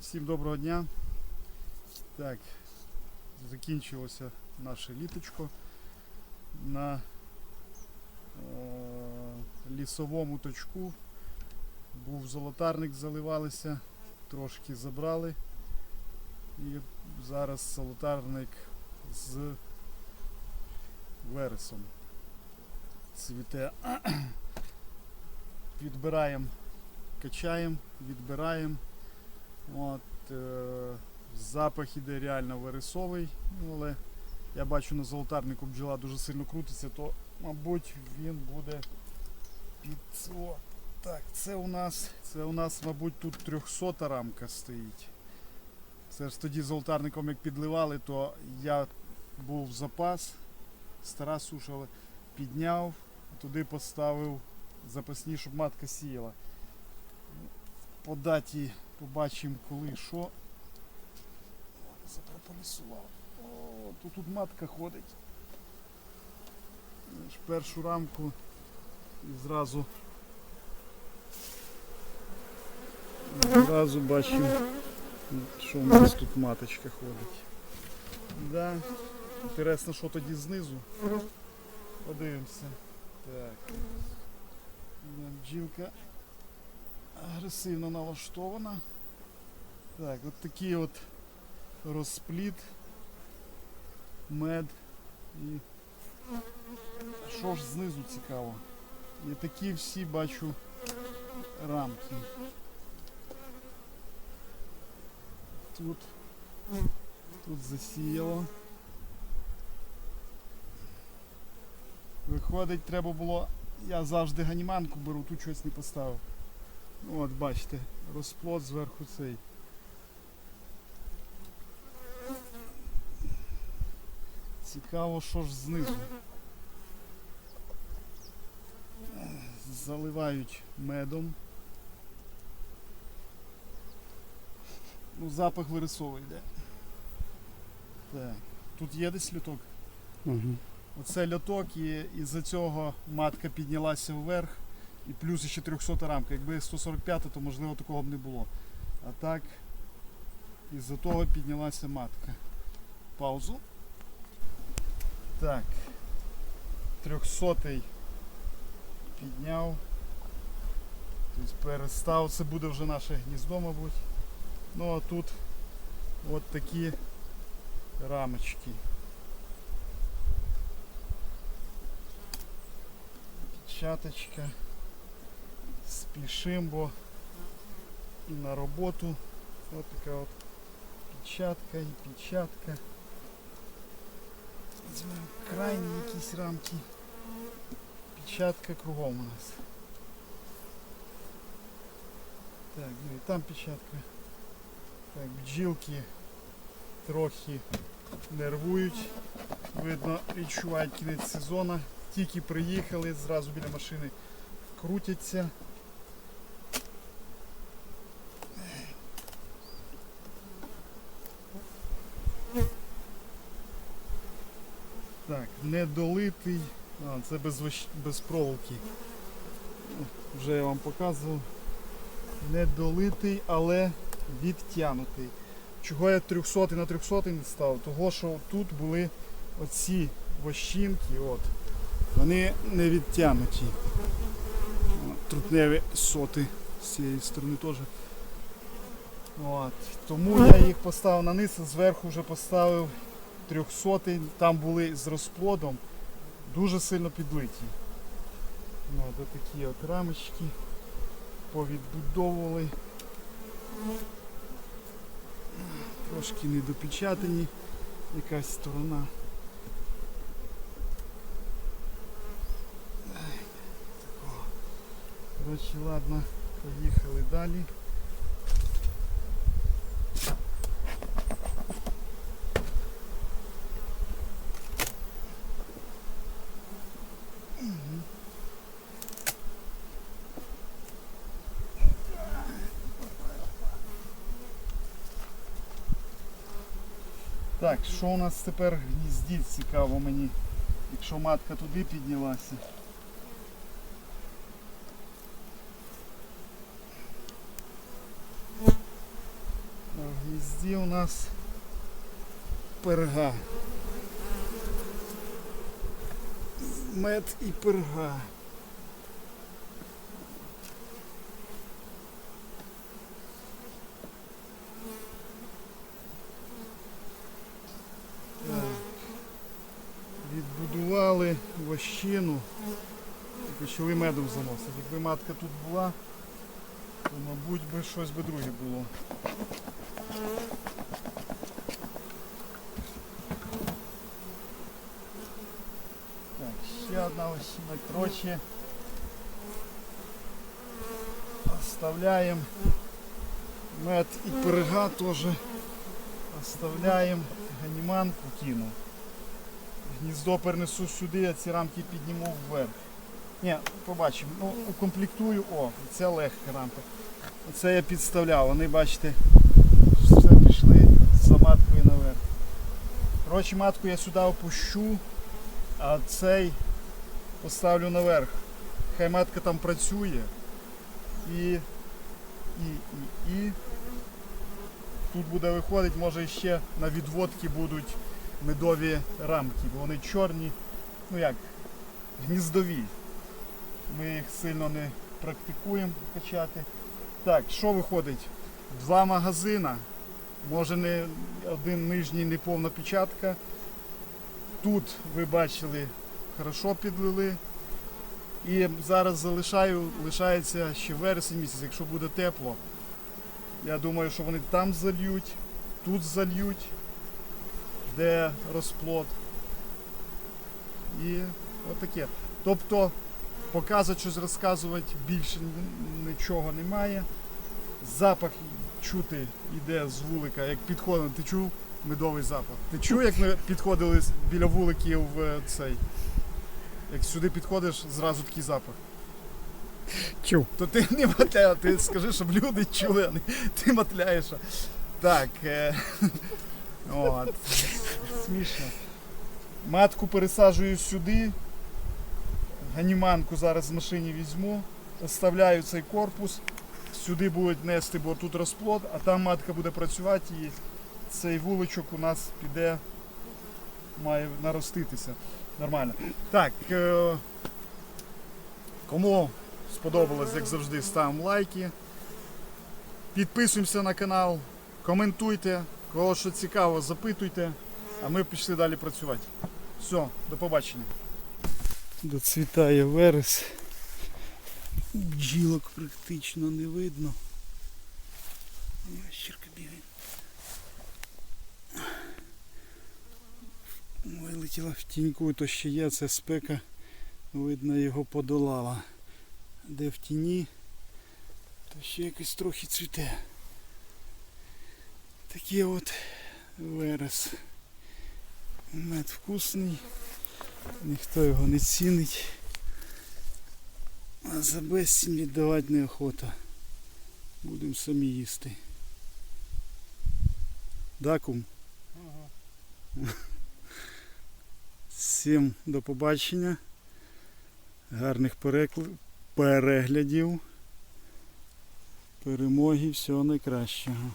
Всім доброго дня. Так, закінчилося наше літочко. На е, лісовому точку був золотарник, заливалися, трошки забрали. І зараз золотарник з вересом цвіте. Відбираємо, качаємо, відбираємо. От, е, запах іде реально вересовий, але я бачу на золотарнику бджола дуже сильно крутиться, то мабуть він буде під о, Так, це у нас, це у нас, мабуть, тут 300 рамка стоїть. Це ж тоді золотарником як підливали, то я був в запас, стара сушила, підняв, туди поставив запасні, щоб матка сіяла. По даті побачимо коли що. Запрополісував. О, тут, матка ходить. Першу рамку і зразу. Зразу бачимо, що у нас тут маточка ходить. Да. Інтересно, що тоді знизу. Подивимося. Так. Бджілка агресивно налаштована. Так, от такий от розпліт, мед і що ж знизу цікаво. І такі всі бачу рамки. Тут, тут засіяло. Виходить, треба було. Я завжди ганіманку беру, тут щось не поставив. От, бачите, розплод зверху цей. Цікаво, що ж знизу. Заливають медом. Ну, запах вирисовий йде. Так. Тут є десь люток. Угу. Оце льоток і із-за цього матка піднялася вверх і плюс ще 300 рамка. Якби 145, то можливо такого б не було. А так із-за того піднялася матка. Паузу. Так. 300 підняв. Тобто перестав. Це буде вже наше гніздо, мабуть. Ну а тут от такі рамочки. Печаточка. Спішим, бо і на роботу. Ось така от печатка і печатка. Візьмемо крайні якісь рамки. Печатка кругом у нас. Так, ну і там печатка. Так, бджілки трохи нервують. Видно, відчувають кінець сезону. Тільки приїхали, зразу біля машини крутяться. Так, недолитий. А, це без, без проволоки. Вже я вам показував. Недолитий, але відтянутий. Чого я 300 на 300 не став? Того, що тут були оці вощинки, от, вони не відтянуті. Трутневі соти з цієї сторони теж. От. Тому я їх поставив на низ, а зверху вже поставив 300 там були з розплодом, дуже сильно підлиті. От, от такі от рамочки повідбудовували. Трошки недопечатані якась сторона. Коротше, ладно, поїхали далі. Так, що у нас тепер в гнізді цікаво мені, якщо матка туди піднялася. Везде у нас перга. Мед і перга. Так. Відбудували і почали медом заносити. Якби матка тут була, то мабуть би щось би друге було. Так, ще одна вощина. Коротше, оставляємо мед і пирога теж оставляємо. Ганіманку кину. Гніздо перенесу сюди, а ці рамки підніму вверх. Ні, побачимо. Ну, укомплектую. О, це легка рамка. Оце я підставляв. Вони, бачите, все пішли за маткою наверх. Коротше, матку я сюди опущу, а цей поставлю наверх. Хай матка там працює. І, і, і, і тут буде виходить, може ще на відводки будуть медові рамки, бо вони чорні, ну як, гніздові. Ми їх сильно не практикуємо качати. Так, що виходить? Два магазина. Може не один нижній не повна печатка. Тут ви бачили, хорошо підлили. І зараз залишаю, лишається ще вересень місяць, якщо буде тепло. Я думаю, що вони там зальють, тут зальють, де розплод. І отаке. Тобто показувати щось розказувати більше нічого немає. Запах чути йде з вулика, як підходимо. Ти чув медовий запах? Ти чув, як ми підходили біля вуликів в цей? Як сюди підходиш, зразу такий запах. Чув. То ти не мотляєш, ти скажи, щоб люди чули, а не ти мотляєш. Так. Е, от, смішно. Матку пересаджую сюди. Ганіманку зараз в машині візьму. Оставляю цей корпус. Сюди будуть нести, бо тут розплод, а там матка буде працювати і цей вуличок у нас піде, має нароститися. Нормально. Так. Е, кому сподобалось, як завжди, ставимо лайки. Підписуємося на канал, коментуйте, кого що цікаво, запитуйте, а ми пішли далі працювати. Все, до побачення. Доцвітає верес. Бджілок практично не видно. Ящерка бігає. Вилетіла в тіньку, то ще є, це спека. Видно, його подолала. Де в тіні, то ще якось трохи цвіте. Такий от верес. Мед вкусний, ніхто його не цінить. А за безцінь віддавати неохота. Будемо самі їсти. Дакум. Всім до побачення. Гарних перекл- переглядів. Перемоги, всього найкращого.